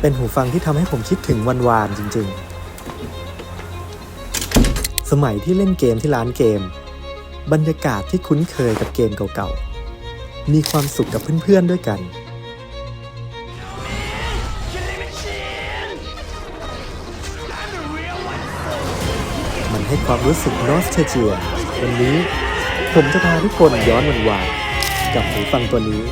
เป็นหูฟังที่ทำให้ผมคิดถึงวันวานจริงๆ สมัยที่เล่นเกมที่ร้านเกม บรรยากาศที่คุ้นเคยกับเกมเก่าๆ มีความสุขกับเพื่อนๆด้วยกันมันให้ความรู้สึกนอสเทเจีย วันนี้ผมจะพาทุกคนย้อนวันวานกับหูฟังตัวนี้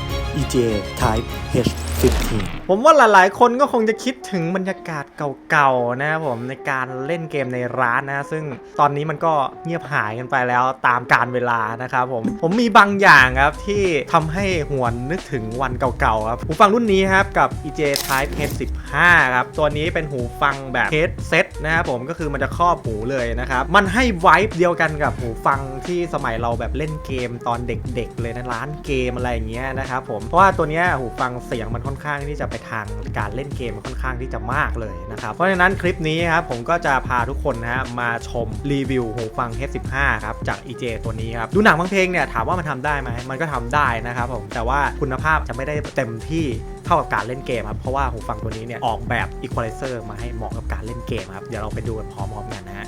EJ Type H15 ผมว่าหลายๆ คนก็คงจะคิดถึงบรรยากาศเก่าๆนะครับผมในการเล่นเกมในร้านนะซึ่งตอนนี้มันก็เงียบหายกันไปแล้วตามการเวลานะครับผมผมมีบางอย่างครับที่ทำให้หวนนึกถึงวันเก่าๆครับหูฟังรุ่นนี้ครับกับ EJ Type H15 ครับตัวนี้เป็นหูฟังแบบ head set นะครับผมก็คือมันจะครอบหูเลยนะครับมันให้ไวบ์เดียวกันกับหูฟังที่สมัยเราแบบเล่นเกมตอนเด็กๆ เลยนะร้านเกมอะไรอย่างเงี้ยนะครับผมเพราะว่าตัวเนี้ยหูฟังเสียงมันค่อนข้างที่จะไปทางการเล่นเกมค่อนข้างที่จะมากเลยนะครับ เพราะฉะนั้นคลิปนี้ครับผมก็จะพาทุกคนนะฮะมาชมรีวิวหูฟัง H15 ครับจาก EJ ตัวนี้ครับ ดูหนังบางเพลงเนี่ยถามว่ามันทำได้ไหมมันก็ทำได้นะครับผมแต่ว่าคุณภาพจะไม่ได้เต็มที่เท่ากับการเล่นเกมครับเพราะว่าหูฟังตัวนี้เนี่ยออกแบบ Equalizer มาให้เหมาะกับการเล่นเกมครับเดี๋ยวเราไปดูกันพร้อมๆกันนะฮะ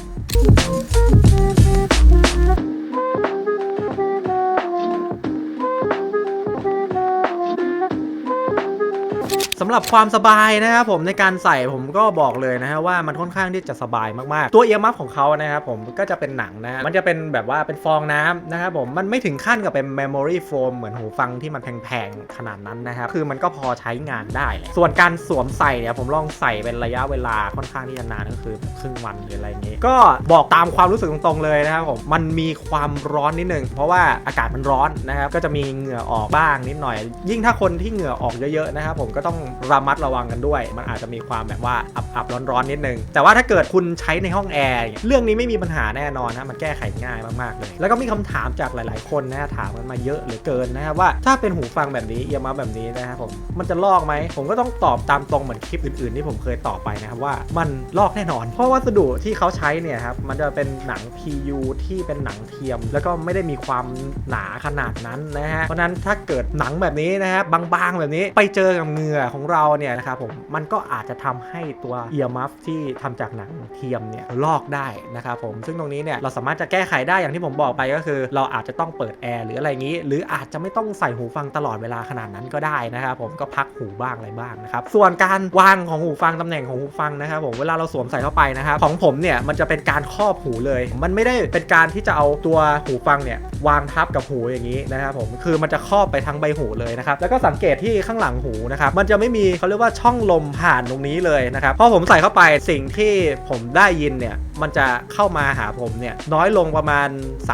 ำหรับความสบายนะครับผมในการใส่ผมก็บอกเลยนะฮะว่ามันค่อนข้างที่จะสบายมากๆ ตัวเอียร์มัฟของเขานะครับผมก็จะเป็นหนังนะมันจะเป็นแบบว่าเป็นฟองน้ำนะครับผมมันไม่ถึงขั้นกับเป็น memory foam เหมือนหูฟังที่มันแพงๆขนาดนั้นนะครับคือมันก็พอใช้งานได้แหละส่วนการสวมใส่เนี่ยผมลองใส่เป็นระยะเวลาค่อนข้างที่จะนานก็คือครึ่งวันหรืออะไรอย่างงี้ก็บอกตามความรู้สึกตรงๆเลยนะครับผมมันมีความร้อนนิดนึงเพราะว่าอากาศมันร้อนนะครับก็จะมีเหงื่อออกบ้างนิดหน่อย ยิ่งถ้าคนที่เหงื่อออกเยอะๆนะครับผมก็ต้อง ระมัดระวังกันด้วย มันอาจจะมีความแบบว่าอับๆร้อนๆนิดนึง แต่ว่าถ้าเกิดคุณใช้ในห้องแอร์เรื่องนี้ไม่มีปัญหาแน่นอนนะมันแก้ไขง่ายมากๆเลย แล้วก็มีคำถามจากหลาย ๆ คนนะถามกันมาเยอะเหลือเกินนะครับว่าถ้าเป็นหูฟังแบบนี้เอียมาแบบนี้นะครับผมมันจะลอกไหมผมก็ต้องตอบตามตรงเหมือนคลิปอื่น ๆ ที่ผมเคยตอบไปนะครับว่ามันลอกแน่นอน เพราะวัสดุที่เขาใช้เนี่ยครับมันจะเป็นหนัง PU ที่เป็นหนังเทียม แล้วก็ไม่ได้มีความหนาขนาดนั้นนะฮะเพราะฉะนั้นถ้าเกิดหนังแบบนี้นะครับบางๆแบบนี้ไปเจอกับเหงื่อของเราเนี่ยนะครับผมมันก็อาจจะทำให้ตัวเอียร์มัฟที่ทำจากหนังเทียมเนี่ยลอกได้นะครับผมซึ่งตรงนี้เนี่ยเราสามารถจะแก้ไขได้อย่างที่ผมบอกไปก็คือ เราอาจจะต้องเปิดแอร์หรืออะไรอย่างนี้ หรืออาจจะไม่ต้องใส่หูฟังตลอดเวลาขนาดนั้นก็ได้นะครับผมก็พักหูบ้างอะไรบ้างนะครับส่วนการวางของหูฟังตำแหน่งของหูฟังนะครับผมเวลาเราสวมใส่เข้าไปนะครับของผมเนี่ยมันจะเป็นการครอบหูเลย มันไม่ได้เป็นการที่จะเอาตัวหูฟังเนี่ยวางทับกับหูอย่างนี้นะครับผมคือมันจะครอบไปทั้งใบหูเลยนะครับแล้วก็สังเกตที่ข้างหลังหูนะครับมันจะไม่มีเขาเรียกว่าช่องลมผ่านตรงนี้เลยนะครับพอผมใส่เข้าไปสิ่งที่ผมได้ยินเนี่ยมันจะเข้ามาหาผมเนี่ยน้อยลงประมาณ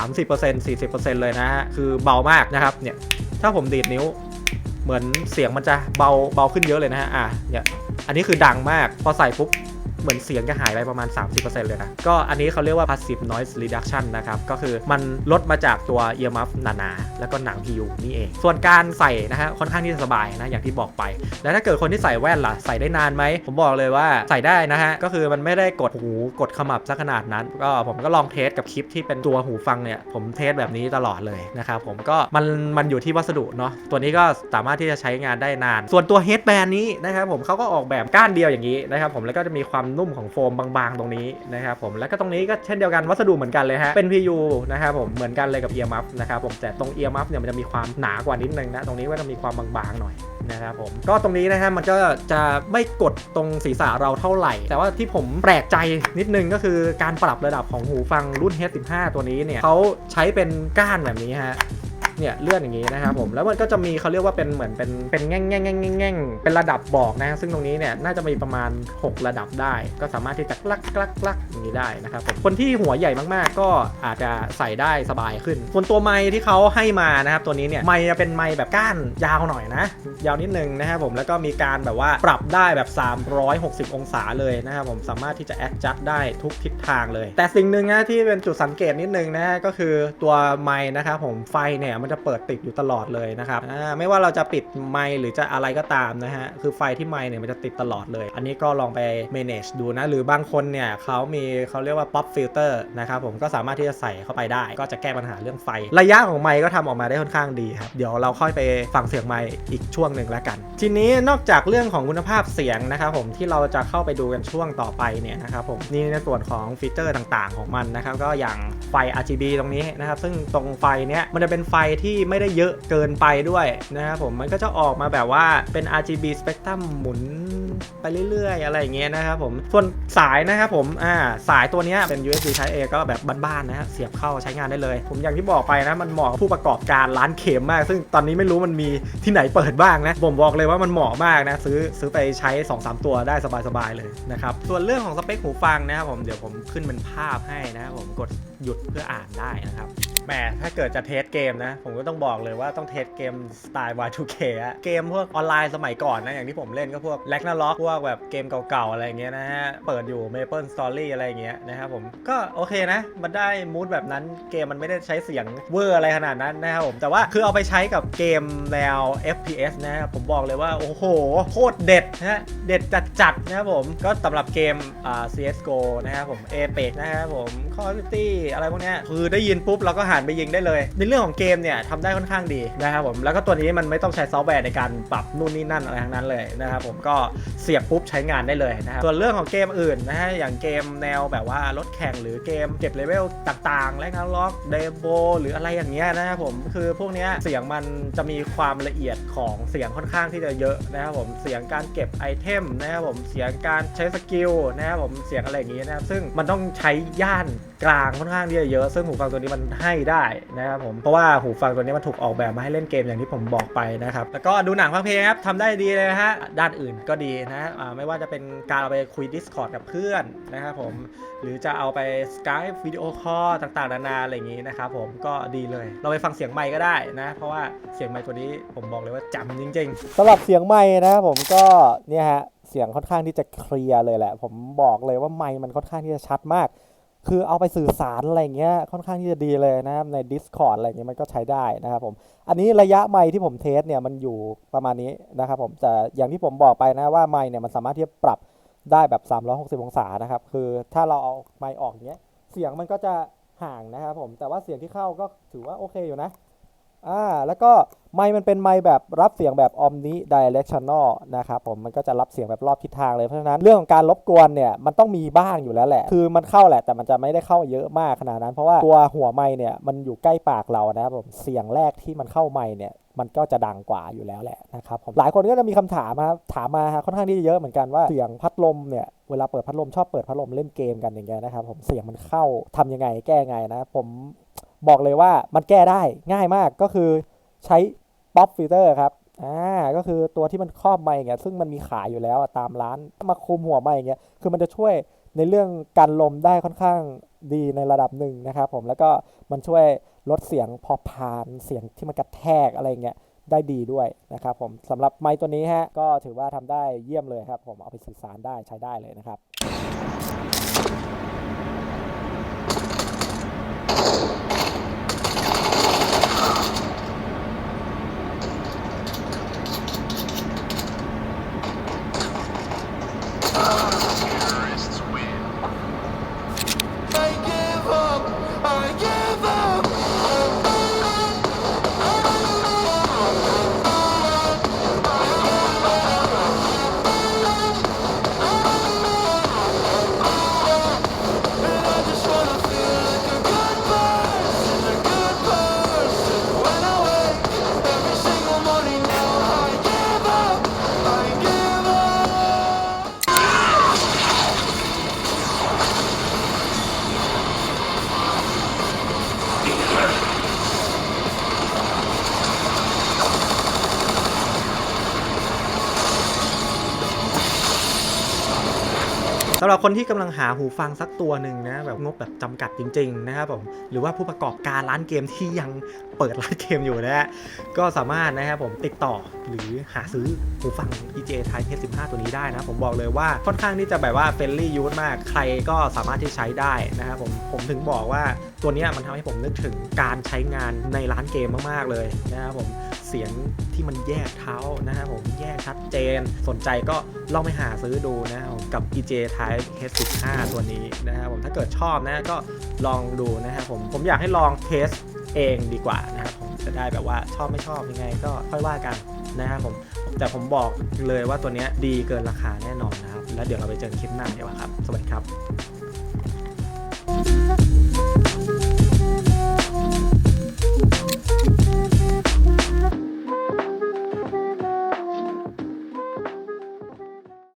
30% 40%เลยนะฮะคือเบามากนะครับเนี่ยถ้าผมดีดนิ้วเหมือนเสียงมันจะเบาเบาขึ้นเยอะเลยนะฮะอะเนี่ยอันนี้คือดังมากพอใส่ปุ๊บ เหมือนเสียงจะหายไปประมาณ 30%เลยนะ ก็อันนี้เขาเรียกว่า passive noise reduction นะครับ ก็คือมันลดมาจากตัว earmuff หนาๆ แล้วก็หนัง PU นี่เอง ส่วนการใส่นะฮะค่อนข้างที่จะสบายนะ อย่างที่บอกไป แล้วถ้าเกิดคนที่ใส่แว่นล่ะ ใส่ได้นานไหม ผมบอกเลยว่าใส่ได้นะฮะ ก็คือมันไม่ได้กดหูกดขมับซะขนาดนั้น ก็ผมก็ลองเทสกับคลิปที่เป็นตัวหูฟังเนี่ย ผมเทสแบบนี้ตลอดเลยนะครับผมก็มันมันอยู่ที่วัสดุเนาะตัวนี้ก็สามารถที่จะใช้งานได้นาน ส่วนตัว headband นี้นะครับผมเขาก็ออกแบบก้านเดียวอย่างนี้นะครับผมแล้วก็จะมีความนุ่มของโฟมบางๆ ตรงนี้นะครับผมแล้วก็ตรงนี้ก็เช่นเดียวกันวัสดุเหมือนกันเลยฮะเป็น PU นะครับผมเหมือนกันเลยกับ earmuff นะครับผมแต่ตรง earmuff เนี่ยมันจะมีความหนากว่านิดนึงนะตรงนี้ก็จะมีความบางๆหน่อยนะครับผมก็ตรงนี้นะฮะมันก็จะไม่กดตรงศีรษะเราเท่าไหร่ แต่ว่าที่ผมแปลกใจนิดนึงก็คือการปรับระดับของหูฟังรุ่น H15 ตัวนี้เนี่ยเขาใช้เป็นก้านแบบนี้ฮะ เนี่ยเลื่อนอย่างนี้นะครับผมแล้วมันก็จะมีเขาเรียกว่าเป็นเหมือนเป็นเป็นแง่งแง่งแง่งแง่งแง่งเป็นระดับบอกนะซึ่งตรงนี้เนี่ยน่าจะมีประมาณ 6 ระดับได้ ก็สามารถที่จะกลักกลักกลักอย่างนี้ได้นะครับผมคนที่หัวใหญ่มากๆ ก็อาจจะใส่ได้สบายขึ้นส่วนตัวไม้ที่เขาให้มานะครับตัวนี้เนี่ยไม้จะเป็นไม้แบบก้านยาวหน่อยนะ ยาวนิดนึงนะครับผมแล้วก็มีการแบบว่าปรับได้แบบ 360 องศาเลยนะครับผมสามารถที่จะ adjust ได้ทุกทิศทางเลย แต่สิ่งหนึ่งนะที่เป็นจุดสังเกตนิดนึงนะก็คือตัวไม้นะครับผมไฟเนี่ยมันจะเปิดติดอยู่ตลอดเลยนะครับไม่ว่าเราจะปิดไมหรือจะอะไรก็ตามนะฮะคือไฟที่ไมเนี่ยมันจะติดตลอดเลย อันนี้ก็ลองไป manage ดูนะ หรือบางคนเนี่ยเขามีเขาเรียกว่า pop filter นะครับผมก็สามารถที่จะใส่เข้าไปได้ ก็จะแก้ปัญหาเรื่องไฟ ระยะของไมก็ทำออกมาได้ค่อนข้างดีครับเดี๋ยวเราค่อยไปฟังเสียงไมอีกช่วงหนึ่งแล้วกัน ทีนี้นอกจากเรื่องของคุณภาพเสียงนะครับผมที่เราจะเข้าไปดูกันช่วงต่อไปเนี่ยนะครับผมนี่ในส่วนของฟีเจอร์ต่างๆ ของมันนะครับก็อย่างไฟ RGB ตรงนี้นะครับซึ่งตรงไฟเนี้ยมันจะเป็นไฟที่ไม่ได้เยอะเกินไปด้วยนะครับผมมันก็จะออกมาแบบว่าเป็น RGB spectrum หมุนไปเรื่อยๆ อะไรอย่างเงี้ยนะครับผมส่วนสายนะครับผมอ่าสายตัวนี้เป็น USB Type A ก็แบบบ้านๆนะฮะเสียบเข้าใช้งานได้เลย ผมอย่างที่บอกไปนะ มันเหมาะผู้ประกอบการร้านเข็มมาก ซึ่งตอนนี้ไม่รู้มันมีที่ไหนเปิดบ้างนะ ผมบอกเลยว่ามันเหมาะมากนะ ซื้อซื้อไปใช้ 2-3 ตัวได้สบายๆเลยนะครับ ส่วนเรื่องของสเปคหูฟังนะครับผมเดี๋ยวผมขึ้นเป็นภาพให้นะครับผมกดหยุดเพื่ออ่านได้นะครับ แหมถ้าเกิดจะเทสเกมนะ ผมก็ต้องบอกเลยว่าต้องเทสเกมสไตล์ Y2K อะเกมพวกออนไลน์สมัยก่อนนะ อย่างที่ผมเล่นก็พวก l a g n a r o k พวกแบบเกมเก่าๆ อะไรเงี้ยนะฮะ เปิดอยู่ Maple Story อะไรเงี้ยนะครับผมก็โอเคนะ มันได้มูดแบบนั้นเกมมันไม่ได้ใช้เสียงเวอร์อะไรขนาดนั้นนะครับผมแต่ว่าคือเอาไปใช้กับเกมแนว FPS นะครับผมบอกเลยว่าโอ้โหโคตรเด็ดนะเด็ดจัดๆนะครับผมก็สำหรับเกมอ่า CSGO นะครับผม Apex นะครับผม Call of Duty อะไรพวกเนี้ยคือได้ยินปุ๊บเราก็หนไปยิงได้เลย ในเรื่องของเกมเนี่ยทำได้ค่อนข้างดีนะครับผมแล้วก็ตัวนี้มันไม่ต้องใช้ซอฟต์แวร์ในการปรับนู่นนี่นั่นอะไรทั้งนั้นเลยนะครับผมก็เสียบปุ๊บใช้งานได้เลยนะครับส่วนเรื่องของเกมอื่นนะฮะอย่างเกมแนวแบบว่ารถแข่งหรือเกมเก็บเลเวลต่างๆและงานล็อกเดโบหรืออะไรอย่างเงี้ยนะครับผมคือพวกเนี้ยเสียงมันจะมีความละเอียดของเสียงค่อนข้างที่จะเยอะนะครับผมเสียงการเก็บไอเทมนะครับผมเสียงการใช้สกิลนะครับผมเสียงอะไรอย่างเงี้ยนะครับซึ่งมันต้องใช้ย่าน กลางค่อนข้างที่จะเยอะ ซึ่งหูฟังตัวนี้มันให้ได้นะครับผม เพราะว่าหูฟังตัวนี้มันถูกออกแบบมาให้เล่นเกมอย่างที่ผมบอกไปนะครับ แล้วก็ดูหนังฟังเพลงครับทำได้ดีเลยนะฮะ ด้านอื่นก็ดีนะอ่าไม่ว่าจะเป็นการเอาไปคุย Discord กับเพื่อนนะครับผม หรือจะเอาไป Skype วิดีโอคอลต่างๆ นานาอะไรอย่างงี้นะครับผม ก็ดีเลย เราไปฟังเสียงไมค์ก็ได้นะ เพราะว่าเสียงไมค์ตัวนี้ผมบอกเลยว่าจำจริง ๆสำหรับเสียงไม้นะครับผมก็เนี่ยฮะเสียงค่อนข้างที่จะเคลียร์เลยแหละ ผมบอกเลยว่าไม้มันค่อนข้างที่จะชัดมาก คือเอาไปสื่อสารอะไรเงี้ยค่อนข้างที่จะดีเลยนะครับใน Discord อะไรเงี้ยมันก็ใช้ได้นะครับผมอันนี้ระยะไม์ที่ผมเทสเนี่ยมันอยู่ประมาณนี้นะครับผมแต่อย่างที่ผมบอกไปนะว่าไม์เนี่ยมันสามารถที่จะปรับได้แบบ 360 องศานะครับคือถ้าเราเอาไม์ออกอย่างเงี้ยเสียงมันก็จะห่างนะครับผมแต่ว่าเสียงที่เข้าก็ถือว่าโอเคอยู่นะ อ่าแล้วก็ไมค์มันเป็นไมค์แบบรับเสียงแบบ omni directional นะครับผมมันก็จะรับเสียงแบบรอบทิศทางเลยเพราะฉะนั้นเรื่องของการรบกวนเนี่ยมันต้องมีบ้างอยู่แล้วแหละ คือมันเข้าแหละแต่มันจะไม่ได้เข้าเยอะมากขนาดนั้น เพราะว่าตัวหัวไมค์เนี่ยมันอยู่ใกล้ปากเรานะครับผมเสียงแรกที่มันเข้าไมค์เนี่ยมันก็จะดังกว่าอยู่แล้วแหละนะครับผมหลายคนก็จะมีคำถามครับถามมาค่อนข้างที่จะเยอะเหมือนกันว่าเสียงพัดลมเนี่ยเวลาเปิดพัดลมชอบเปิดพัดลมเล่นเกมกันอย่างเงี้ยนะครับผมเสียงมันเข้าทำยังไงแก้ไงนะผม บอกเลยว่ามันแก้ได้ง่ายมากก็คือใช้ป๊อปฟิลเตอร์ครับอ่าก็คือตัวที่มันครอบไมค์อย่างเงี้ยซึ่งมันมีขายอยู่แล้วตามร้านมาคุมหัวไมอย่างเงี้ยคือมันจะช่วยในเรื่องการลมได้ค่อนข้างดีในระดับหนึ่งนะครับผมแล้วก็มันช่วยลดเสียงพอพานเสียงที่มันกระแทกอะไรเงี้ยได้ดีด้วยนะครับผมสำหรับไมค์ตัวนี้ฮะก็ถือว่าทำได้เยี่ยมเลยครับผมเอาไปสื่อสารได้ใช้ได้เลยนะครับ สำหรับคนที่กำลังหาหูฟังสักตัวหนึ่งนะแบบงบแบบจำกัดจริงๆนะครับผมหรือว่าผู้ประกอบการร้านเกมที่ยังเปิดร้านเกมอยู่นะฮะก็สามารถนะครับผมติดต่อหรือหาซื้อหูฟัง EJ Type H15 ตัวนี้ได้นะผมบอกเลยว่าค่อนข้างที่จะแบบว่าเฟรนลี่ยูสมากใครก็สามารถที่ใช้ได้นะครับผมผมถึงบอกว่าตัวนี้มันทำให้ผมนึกถึงการใช้งานในร้านเกมมากๆเลยนะครับผมเสียงที่มันแยกเท้านะครับผมแยกชัดเจน สนใจก็ลองไปหาซื้อดูนะครับกับ EJ Type Drive ส15 ตัวนี้นะครับผมถ้าเกิดชอบนะก็ลองดูนะครับผมผมอยากให้ลองเทสเองดีกว่านะครับผมจะได้แบบว่าชอบไม่ชอบยังไงก็ค่อยว่ากันนะครับผมแต่ผมบอกเลยว่าตัวนี้ดีเกินราคาแน่นอนนะครับ แล้วเดี๋ยวเราไปเจอคลิปหน้าดีกว่าครับ สวัสดีครับ